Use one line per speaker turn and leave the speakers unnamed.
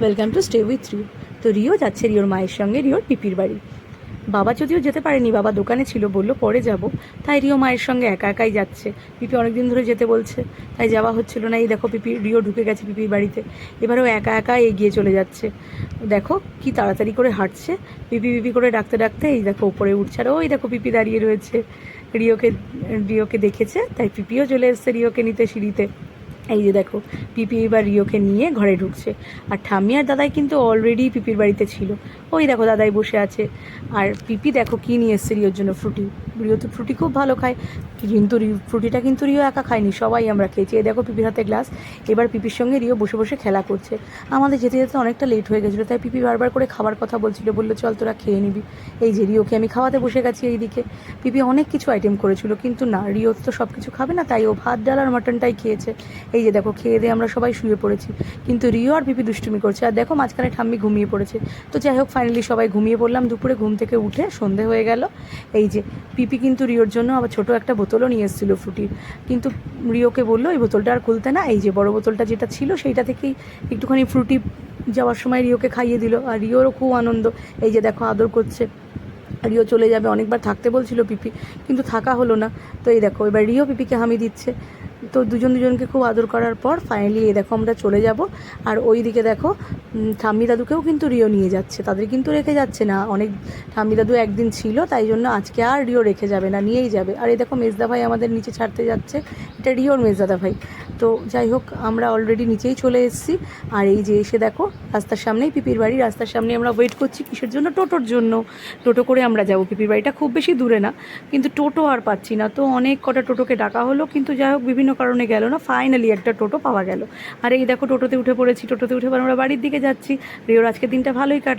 Welcome to stay with Rio তো Rio যাচ্ছে রিওর মায়ের সঙ্গে, রিওর পিপির বাড়ি। বাবা যদিও যেতে পারেনি, বাবা দোকানে ছিল, বলল পরে যাব। তাই রিও মায়ের সঙ্গে একা একাই যাচ্ছে। পিপি অনেকদিন ধরে যেতে বলছে, তাই যাওয়া হচ্ছিল না। এই দেখো পিপি, রিও ঢুকে গেছে পিপির বাড়িতে। এবারেও একা একা এগিয়ে চলে যাচ্ছে। দেখো কি তাড়াতাড়ি করে হাঁটছে। পিপি পিপি করে ডাকতে ডাকতে এই দেখো উপরে উঠছে। আর ওই দেখো পিপি দাঁড়িয়ে রয়েছে। রিওকে রিওকে দেখেছে, তাই পিপিও চলে এসছে রিওকে নিতে সিঁড়িতে। এই যে দেখো, পিপি বা রিওকে নিয়ে ঘরে ঢুকছে। আর ঠাম্মি আর দাদাই কিন্তু অলরেডি পিপির বাড়িতে ছিল। ওই দেখো দাদাই বসে আছে। আর পিপি দেখো কী নিয়ে এসছে রিওর জন্য ফ্রুটি রিও তো ফ্রুটি খুব ভালো খায়। কিন্তু ফ্রুটিটা কিন্তু রিও একা খায়নি, সবাই আমরা খেয়েছি। এই দেখো পিপির হাতে গ্লাস এবার পিপির সঙ্গে রিও বসে বসে খেলা করছে। আমাদের যেতে যেতে অনেকটা লেট হয়ে গেছিল, তাই পিপি বারবার করে খাবার কথা বলছিল, বলল, চল তোরা খেয়ে নিবি। এই যে রিওকে আমি খাওয়াতে বসে গেছি এইদিকে। পিপি অনেক কিছু আইটেম করেছিল, কিন্তু না, রিও তো সব কিছু খাবে না, তাই ও ভাত, ডাল আর মাটনটাই খেয়েছে। এই যে দেখো, খেয়ে দিয়ে আমরা সবাই শুয়ে পড়েছি। কিন্তু রিও আর পিপি দুষ্টুমি করছে, আর দেখো মাঝখানে ঠাম্মি ঘুমিয়ে পড়েছে। তো যাই হোক ফাইনালি সবাই ঘুমিয়ে পড়লাম, দুপুরে ঘুম থেকে উঠে সন্ধে হয়ে গেল। এই যে পিপি কিন্তু রিওর জন্য আবার ছোট একটা বোতলও নিয়ে এসেছিল ফ্রুটির কিন্তু রিওকে বলল, এই বোতলটা আর খুলতে না, এই যে বড় বোতলটা যেটা ছিল সেইটা থেকেই একটুখানি ফ্রুটি যাওয়ার সময় রিওকে খাইয়ে দিল। আর রিওরও খুব আনন্দ, এই যে দেখো আদর করছে। রিও চলে যাবে, অনেকবার থাকতে বলছিল পিপি, কিন্তু থাকা হলো না। তো এই দেখো, এবার রিও পিপিকে হামি দিচ্ছে। তো দুজন দুজনকে খুব আদর করার পর ফাইনালি এই দেখো আমরা চলে যাব। আর ওই দিকে দেখো ঠাম্মি দাদুকেও কিন্তু রিও নিয়ে যাচ্ছে। তাদের কিন্তু রেখে যাচ্ছে না। অনেক ঠাম্মি দাদু একদিন ছিল, তাই জন্য আজকে আর রিও রেখে যাবে না, নিয়েই যাবে। আর এই দেখো মেজদা ভাই আমাদের নিচে ছাড়তে যাচ্ছে। এটা রিওর মেজদাদা ভাই। তো যাই হোক, আমরা অলরেডি নিচেই চলে এসেছি। আর এই যে এসে দেখো, রাস্তার সামনেই পিপির বাড়ি। রাস্তার সামনে আমরা ওয়েট করছি কিসের জন্য? টোটোর জন্য। টোটো করে আমরা যাব। পিপির বাড়িটা খুব বেশি দূরে না। কিন্তু টোটো আর পাচ্ছি না। তো অনেক কটা টোটোকে ডাকা হলো। কিন্তু যাই হোক বিভিন্ন কারণে গেল না ফাইনালি একটা টোটো পাওয়া গেল। আর এই দেখো টোটোতে উঠে পড়েছি, টোটোতে উঠে পর আমরা বাড়ির দিকে যাচ্ছি। রিওর আজকে দিনটা ভালোই কাটলো।